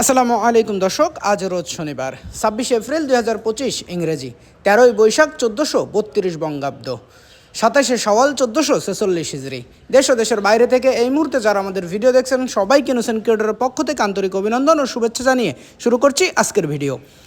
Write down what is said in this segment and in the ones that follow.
আসসালামু আলাইকুম দর্শক, আজ রোজ শনিবার, ছাব্বিশে এপ্রিল দুই হাজার পঁচিশ, ইংরেজি, তেরোই বৈশাখ চোদ্দোশো বত্রিশ বঙ্গাব্দ, সাতাশে সওয়াল চোদ্দোশো ছেচল্লিশ হিজড়ি। দেশ ও দেশের বাইরে থেকে এই মুহূর্তে যারা আমাদের ভিডিও দেখছেন, সবাইকে নোসেন ক্রিয়েটরের পক্ষ থেকে আন্তরিক অভিনন্দন ও শুভেচ্ছা জানিয়ে শুরু করছি আজকের ভিডিও।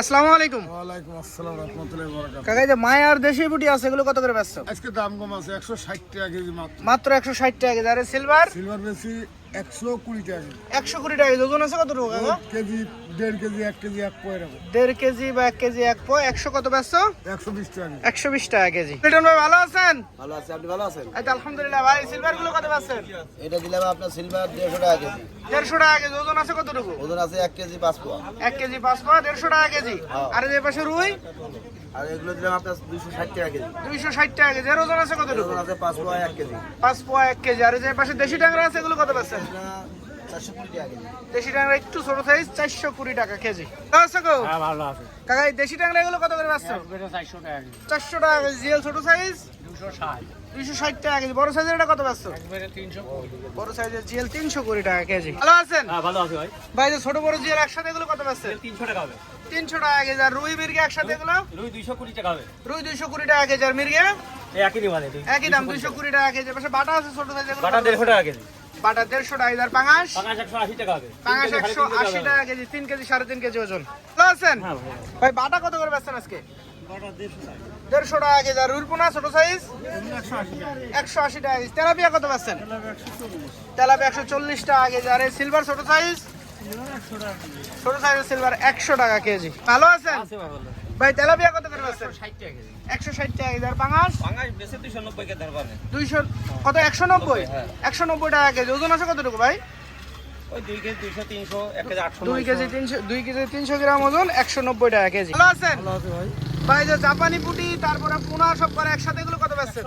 আসসালামু আলাইকুম। ওয়ালাইকুম আসসালাম রহমতুল্লাহ বরাকাত কাকা এই যে মায়ার দেশি বুটি আছে এগুলো কত করে বেচছো? আজকে দাম কম আছে একশো ষাট টাকা কেজি মাত্র। মাত্র একশো ষাট টাকা কেজি। আর সিলভার সিলভার বেশি একশো কুড়ি টাকা একশো কুড়ি টাকা ওজন আছে কত টাকা কেজি দেড় কেজি এক কেজি এক পয় রাখো দেড় কেজি বা এক কেজি এক একশো কত ব্যস্ত? একশো বিশ টাকা একশো বিশ টাকা কেজি। লিটন ভাই ভালো আছেন? ভালো আছে আপনি ভালো আছেন? এই আলহামদুলিল্লাহ ভাই সিলভারগুলো কত পাচ্ছেন? এটা দিলাম আপনার সিলভার দেড়শো টাকা কেজি। দেড়শো টাকা কেজি ওজন আছে কতটুকু ওজন আছে এক কেজি পাঁচ পোয়া। এক কেজি পাঁচ পা দেড়শো টাকা কেজি। আর যে পাশে রুই? আর এগুলো দিলাম আপনার দুশো ষাট টাকা কেজি। দুইশো ষাট টাকা কেজি। আর ওজন আছে কতটুকু? ওজন আছে পাঁচ পোয়া এক কেজি। পাঁচ পোয়া এক কেজি। আর যে পাশে দেশি ট্যাংরা আছে এগুলো কত আছে এটা টাকা কেজি। দেশি ট্যাংরা একটু ছোট সাইজ চারশো কুড়ি টাকা কেজি। আছে গো? ভালো আছে। কাকা এই দেশি ট্যাংরা এগুলো কত করে টাকা কেজি। চারশো টাকা কেজি। জিএল ছোট সাইজ দুশো ষাট। দুইশো ষাট টাকা কেজি। বড় সাইজের এটা কত পাচ্ছ বড় সাইজের জিএল তিনশো কুড়ি টাকা কেজি। ভালো আছেন? হ্যাঁ ভালো আছে ভাই। ভাই যে ছোট বড় জিএল একসাথে এগুলো কত পাচ্ছে তিনশো টাকা হবে। তিনশো টাকা কেজি। আর রুই মির্গে একসাথে এগুলো? রুই দুইশো কুড়ি টাকা হবে। রুই দুইশো কুড়ি টাকা কেজি। আর মির্গে? একই দাম দুইশো কুড়ি টাকা কেজি। পাশে বাটা আছে ছোট সাইজ বাটা দেড়শো টাকা কেজি। বাটা দেড়শো টাকা। আর পাঙাশ? একশো আশি টাকা পাঙাশ একশো আশি টাকা কেজি তিন কেজি সাড়ে তিন কেজি ওজন। আছেন? হ্যাঁ, ভাই বাটা কত করে বেচছেন আজকে? দেড়শো টাকা। কেজি। আর রুলপোনা ছোট সাইজ একশো আশি টাকা। কেজি। তেলাপিয়া কত পাচ্ছেন তেলাপিয়া একশো চল্লিশ। টাকা কেজি। আর এই সিলভার ছোট সাইজ ছোট সাইজের সিলভার একশো টাকা কেজি। ভালো আছেন? ভাই তেলাপিয়া কত করে পাচ্ছেন একশো ষাট টাকা কেজি। আর পাঙাশ? দুইশো কত? একশো নব্বই? একশো নব্বই টাকা কেজি। ওজন আছে কতটুকু ভাই? দুই কেজি তিনশো দুই কেজি তিনশো গ্রাম ওজন একশো নব্বই টাকা কেজি। ভালো আছেন? ভাই। যে জাপানি পুটি তারপরে পোনা সব করে একসাথে এগুলো কত পাচ্ছেন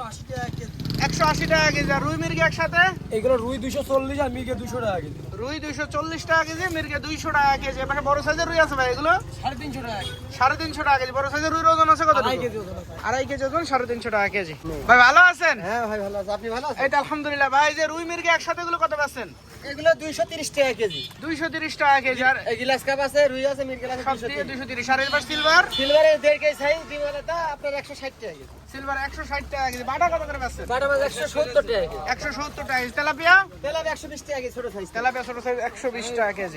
একশো আশি টাকা কেজি। আর রুই মির্গে একসাথে? এগুলো রুই দুশো চল্লিশ আর মিগে দুশো টাকা কেজি। রুই দুইশো চল্লিশ টাকা কেজি মির্গে দুইশো টাকা কেজি। এবার বড় সাইজের রুই আছে ভাই এগুলো? সাড়ে তিনশো টাকা সাড়ে তিনশো টাকা কেজি। বড় সাইজের রুইর ওজন আছে কত আড়াই কেজি ওজন আছে। আড়াই কেজি ওজন সাড়ে তিনশো টাকা কেজি। ভাই ভালো আছেন? হ্যাঁ ভাই ভালো আছে। আপনি ভালো আছেন? আলহামদুলিল্লাহ। ভাই যে রুই মির্গে একসাথে এগুলো কত পাচ্ছেন এগুলো দুইশো তিরিশ টাকা কেজি। দুইশো তিরিশ টাকা কেজি আর এই গিলাস কাপ আছে রুই আছে সব দিয়ে দুইশো তিরিশ। আর এবার সিলভার সিলভারের দেড় কেজি সাইজ আপনার একশো ষাট টাকা কেজি। সিলভার একশো ষাট টাকা কেজি। বাটা কত করে আছে বাটা মাছ একশো সত্তর টাকা কেজি। একশো সত্তর টাকা তেলাপিয়া? তেলাপিয়া তেলাপি একশো বিশ টাকা কেজি ছোট সাইজ তেলাপিয়া ছোট সাইজ একশো বিশ টাকা কেজি।